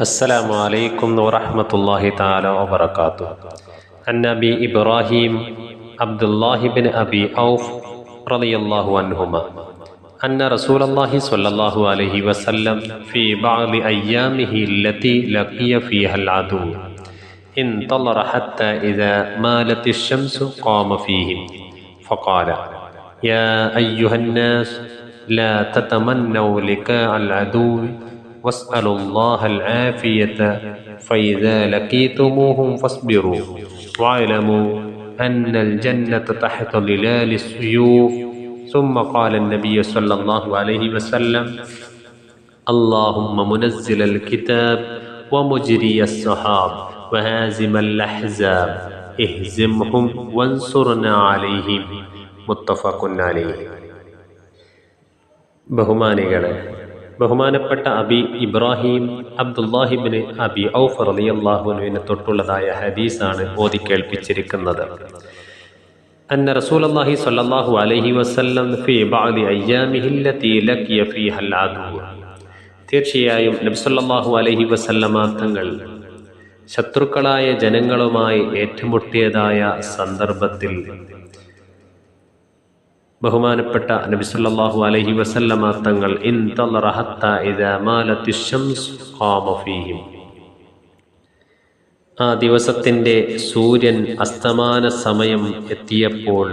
السلام عليكم ورحمة الله تعالى وبركاته. أبي إبراهيم عبد الله بن أبي أوف رضي الله عنهما. أن رسول الله صلى الله عليه وسلم في بعض أيامه التي لقي فيها العدو. انتظر حتى إذا مالت الشمس قام فيهم. فقال يا أيها الناس لا تتمنوا لقاء العدو واسألوا الله العافية فإذا لقيتموهم فاصبروا واعلموا أن الجنة تحت ظلال السيوف ثم قال النبي صلى الله عليه وسلم اللهم منزل الكتاب ومجري السحاب وهازم الأحزاب اهزمهم وانصرنا عليهم മുത്തഫഖുൻ അലൈഹി ബഹുമാനികളെ ബഹുമാനപ്പെട്ട അബി ഇബ്രാഹിം അബ്ദുല്ലാഹിബിന് അബി ഔഫ് റളിയല്ലാഹുവിനെ തൊട്ടുള്ളതായ ഹദീസാണ് ഓതി കേൾപ്പിച്ചിരിക്കുന്നത്. അന്ന റസൂലല്ലാഹി സ്വല്ലല്ലാഹു അലൈഹി വസല്ലം ഫീ ബഅദി അയ്യാമിഹി അല്ലതി ലഖിയ ഫീഹ അൽഅദു തീർച്ചയായും നബി അലഹി അലൈഹി വസല്ലമ തങ്ങൾ ശത്രുക്കളായ ജനങ്ങളുമായി ഏറ്റുമുട്ടിയതായ സന്ദർഭത്തിൽ ബഹുമാനപ്പെട്ട നബി സല്ലല്ലാഹു അലൈഹി വസല്ലമ തങ്ങൾ ഇൻതളറ ഹത്ത ഇദാ മാലത്തി ശംസ് ഖാമ ഫീഹിം. ആ ദിവസത്തിന്റെ സൂര്യൻ അസ്തമാന സമയം എത്തിയപ്പോൾ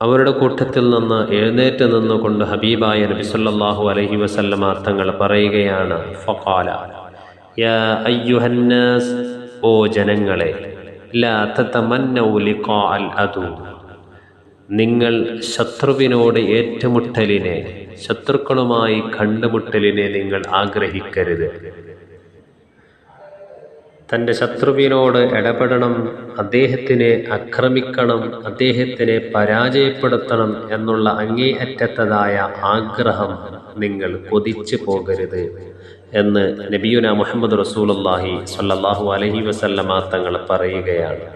അവരുടെ കൂട്ടത്തിൽ നിന്ന് എഴുന്നേറ്റ് നിന്നുകൊണ്ട് ഹബീബായ നബി സല്ലല്ലാഹു അലൈഹി വസല്ലമ തങ്ങൾ പറയുകയാണ് ഫഖാല യാ അയ്യുഹന്നാസ് ഓ ജനങ്ങളെ ലാ തതമന്നൗ ലിഖാ അദു നിങ്ങൾ ശത്രുവിനോട് ഏറ്റുമുട്ടലിനെ ശത്രുക്കളുമായി കണ്ടുമുട്ടലിനെ നിങ്ങൾ ആഗ്രഹിക്കരുത്. തന്റെ ശത്രുവിനോട് ഇടപെടണം അദ്ദേഹത്തിനെ ആക്രമിക്കണം അദ്ദേഹത്തിനെ പരാജയപ്പെടുത്തണം എന്നുള്ള അങ്ങേയറ്റത്തതായ ആഗ്രഹം നിങ്ങൾ കൊതിച്ചു പോകരുത് എന്ന് നബിയുന മുഹമ്മദ് റസൂലുള്ളാഹി സല്ലാഹു അലഹി വസല്ലമ തങ്ങൾ പറയുകയാണ്.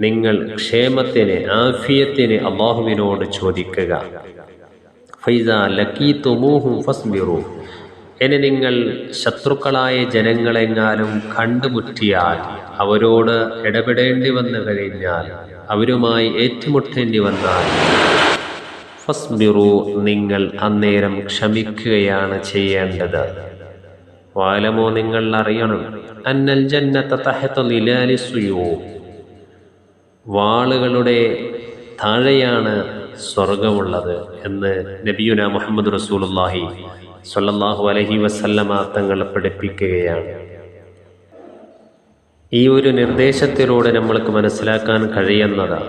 നിങ്ങൾ ക്ഷേമത്തിന് ആഫിയത്തിന് അള്ളാഹുവിനോട് ചോദിക്കുക. ഫൈസ തുമൂഹും ഫസ്ബിറു. ഇനി നിങ്ങൾ ശത്രുക്കളായ ജനങ്ങളെങ്ങാനും കണ്ടുമുട്ടിയാൽ അവരോട് ഇടപെടേണ്ടി വന്നു കഴിഞ്ഞാൽ അവരുമായി ഏറ്റുമുട്ടേണ്ടി വന്നാൽ ഫസ്ബിറു നിങ്ങൾ അന്നേരം ക്ഷമിക്കുകയാണ് ചെയ്യേണ്ടത്. വാലമോ നിങ്ങൾ അറിയണം. അന്നൽ ജന്നത്തെ തഹത്തു ലിലാലി സുയോ വാളുകളുടെ താഴെയാണ് സ്വർഗമുള്ളത് എന്ന് നബിയുന മുഹമ്മദ് റസൂലുള്ളാഹി സ്വല്ലല്ലാഹു അലൈഹി വസല്ലമ തങ്ങൾ പഠിപ്പിക്കുകയാണ്. ഈ ഒരു നിർദ്ദേശത്തിലൂടെ നമ്മൾക്ക് മനസ്സിലാക്കാൻ കഴിയുന്നത്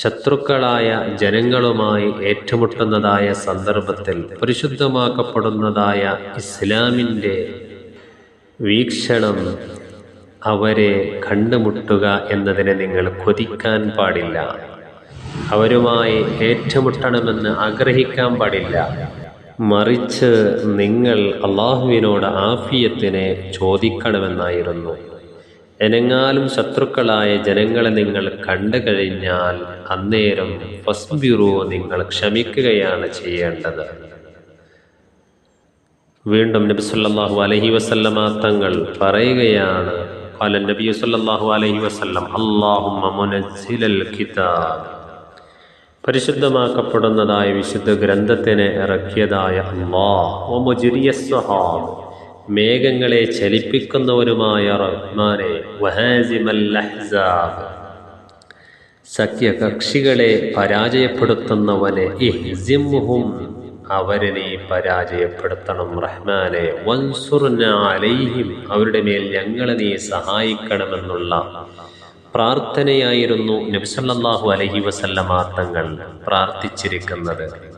ശത്രുക്കളായ ജനങ്ങളുമായി ഏറ്റുമുട്ടുന്നതായ സന്ദർഭത്തിൽ പരിശുദ്ധമാക്കപ്പെടുന്നതായ ഇസ്ലാമിന്റെ വീക്ഷണം അവരെ കണ്ടുമുട്ടുക എന്നതിനെ നിങ്ങൾ കൊതിക്കാൻ പാടില്ല. അവരുമായി ഏറ്റുമുട്ടണമെന്ന് ആഗ്രഹിക്കാൻ പാടില്ല. മറിച്ച് നിങ്ങൾ അള്ളാഹുവിനോട് ആഫിയത്തിനെ ചോദിക്കണമെന്നായിരുന്നു. എനെങ്ങാലും ശത്രുക്കളായ ജനങ്ങളെ നിങ്ങൾ കണ്ടു കഴിഞ്ഞാൽ അന്നേരം ഫസ്ബിറു നിങ്ങൾ ക്ഷമിക്കുകയാണ് ചെയ്യേണ്ടത്. വീണ്ടും നബി അലഹി വസല്ലമ തങ്ങൾ പറയുകയാണ് قال النبي صلى الله عليه وسلم اللهم منزل الكتاب പരിശുദ്ധമാക്കപ്പെടുന്നതായ വിശുദ്ധ ഗ്രന്ഥത്തിനെ ഇറക്കിയതായ അള്ളാഹ് മേഘങ്ങളെ ചലിപ്പിക്കുന്നവനുമായ റഹ്മാനെ വഹാസിമൽ അഹ്സാബ് സഖ്യകക്ഷികളെ പരാജയപ്പെടുത്തുന്നവനെ ഇഹ്സിംഹും അവരെ നീ പരാജയപ്പെടുത്തണം റഹ്മാനെ. വൻസുർന അലൈഹിം അവരുടെ മേൽ ഞങ്ങളെ നീ സഹായിക്കണമെന്നുള്ള പ്രാർത്ഥനയായിരുന്നു നബിസല്ലാഹു അലഹി വസല്ലമ തങ്ങൾ പ്രാർത്ഥിച്ചിരിക്കുന്നത്.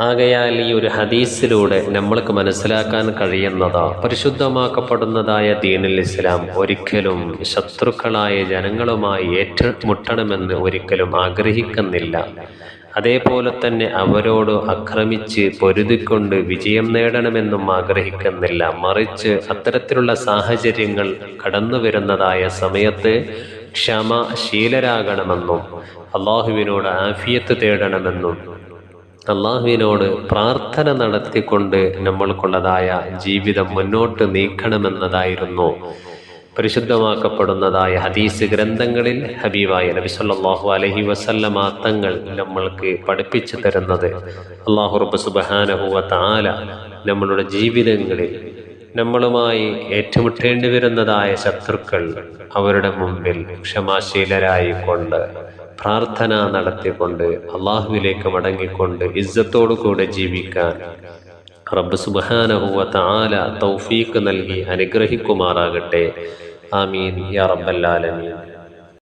ആകയാൽ ഈ ഒരു ഹദീസിലൂടെ നമ്മൾക്ക് മനസ്സിലാക്കാൻ കഴിയുന്നത് പരിശുദ്ധമാക്കപ്പെടുന്നതായ ദീനുൽ ഇസ്ലാം ഒരിക്കലും ശത്രുക്കളായ ജനങ്ങളുമായി ഏറ്റുമുട്ടണമെന്ന് ഒരിക്കലും ആഗ്രഹിക്കുന്നില്ല. അതേപോലെ തന്നെ അവരോട് അക്രമിച്ച് പൊരുതിക്കൊണ്ട് വിജയം നേടണമെന്നും ആഗ്രഹിക്കുന്നില്ല. മറിച്ച് അത്തരത്തിലുള്ള സാഹചര്യങ്ങൾ കടന്നു വരുന്നതായ സമയത്ത് ക്ഷമ ശീലരാകണമെന്നും അള്ളാഹുവിനോട് ആഫിയത്ത് തേടണമെന്നും അള്ളാഹുവിനോട് പ്രാർത്ഥന നടത്തിക്കൊണ്ട് നമ്മൾക്കുള്ളതായ ജീവിതം മുന്നോട്ട് നീക്കണമെന്നതായിരുന്നു പരിശുദ്ധമാക്കപ്പെടുന്നതായ ഹദീസ് ഗ്രന്ഥങ്ങളിൽ ഹബീബായ നബി സല്ലാഹു അലഹി വസല്ലമ തങ്ങൾ നമ്മൾക്ക് പഠിപ്പിച്ചു തരുന്നത്. അള്ളാഹുറബ് റബ്ബ് സുബ്ഹാനഹു വ തആല നമ്മളുടെ ജീവിതങ്ങളിൽ നമ്മളുമായി ഏറ്റുമുട്ടേണ്ടി വരുന്നതായ ശത്രുക്കൾ അവരുടെ മുമ്പിൽ ക്ഷമാശീലരായിക്കൊണ്ട് പ്രാർത്ഥന നടത്തിക്കൊണ്ട് അള്ളാഹുവിലേക്ക് മടങ്ങിക്കൊണ്ട് ഇസ്സത്തോടു കൂടെ ജീവിക്കാൻ റബ്ബ് സുബ്ഹാനഹു വ തൗഫീക്ക് നൽകി അനുഗ്രഹിക്കുമാറാകട്ടെ. آمين. يا رب العالمين.